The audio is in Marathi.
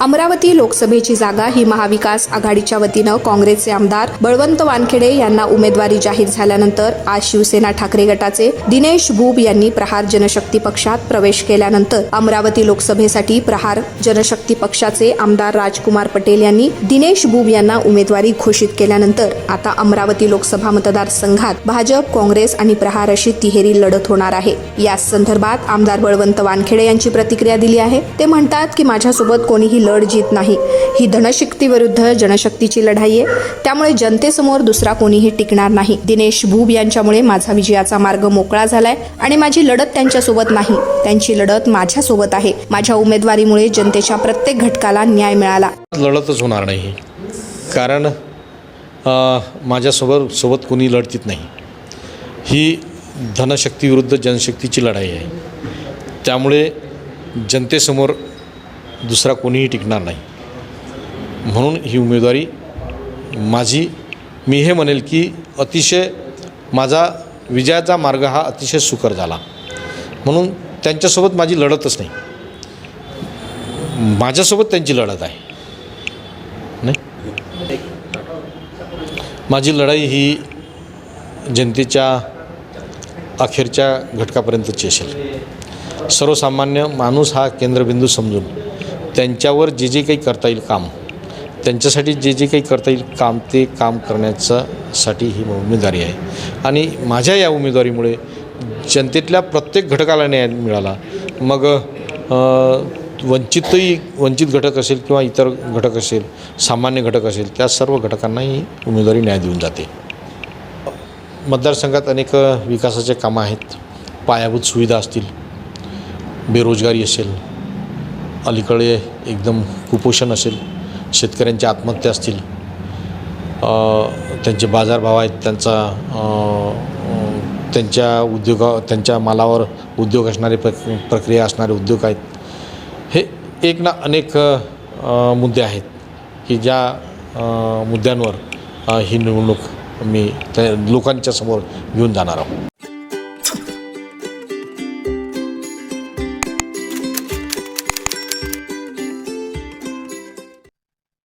अमरावती लोकसभेची जागा ही महाविकास आघाडीच्या वतीनं काँग्रेसचे आमदार बळवंत वानखेडे यांना उमेदवारी जाहीर झाल्यानंतर आज शिवसेना ठाकरे गटाचे दिनेश भूब यांनी प्रहार जनशक्ती पक्षात प्रवेश केल्यानंतर अमरावती लोकसभेसाठी प्रहार जनशक्ती पक्षाचे आमदार राजकुमार पटेल यांनी दिनेश भूब यांना उमेदवारी घोषित केल्यानंतर आता अमरावती लोकसभा मतदारसंघात भाजप काँग्रेस आणि प्रहार अशी तिहेरी लढत होणार आहे. या संदर्भात आमदार बळवंत वानखेडे यांची प्रतिक्रिया दिली आहे. ते म्हणतात की माझ्यासोबत कोणीही लढ जीत नाही. ही धनशक्तीविरुद्ध जनशक्तीची लढाई आहे. त्यामुळे जनतेसमोर दुसरा कोणीही टिकणार नाही. दिनेश भूब यांच्यामुळे माझा विजयाचा मार्ग मोकळा झालाय आणि माझी लढत त्यांच्यासोबत नाही. त्यांची लढत माझ्यासोबत आहे. माझ्या उमेदवारीमुळे जनतेच्या प्रत्येक घटकाला न्याय मिळाला. लढतच होणार नाही. कारण माझ्यासोबत सोबत कोणी लढतीत नाही. ही धनशक्तीविरुद्ध जनशक्तीची लढाई आहे. त्यामुळे जनतेसमोर दुसरा कोणीही टिकणार नाही. म्हणून ही उमेदवारी माझी मी हे म्हणेल की अतिशय माझा विजयाचा मार्ग हा अतिशय सुकर झाला. म्हणून त्यांच्यासोबत माझी लढतच नाही. माझ्यासोबत त्यांची लढत आहे. नाही? माझी लढाई ही जनतेच्या अखेरच्या घटकापर्यंतची असेल सर्वसामान्य माणूस हा केंद्रबिंदू समजून त्यांच्यावर जे जे काही करता येईल काम त्यांच्यासाठी जे जे काही करता येईल काम ते काम करण्याचा साठी ही उमेदवारी आहे. आणि माझ्या या उमेदवारीमुळे जनतेतल्या प्रत्येक घटकाला न्याय मिळाला. मग वंचितही वंचित घटक असेल किंवा इतर घटक असेल सामान्य घटक असेल त्या सर्व घटकांनाही उमेदवारी न्याय देऊन जाते. मतदारसंघात अनेक विकासाचे कामं आहेत. पायाभूत सुविधा असतील बेरोजगारी असेल अलीकडे एकदम कुपोषण असेल शेतकऱ्यांच्या आत्महत्या असतील त्यांचे बाजारभाव आहेत त्यांचा त्यांच्या उद्योगा त्यांच्या मालावर उद्योग असणारे प्र प्रक्रिया असणारे उद्योग आहेत. हे एक ना अनेक मुद्दे आहेत की ज्या मुद्द्यांवर ही निवडणूक मी त्या लोकांच्या समोर घेऊन जाणार आहोत.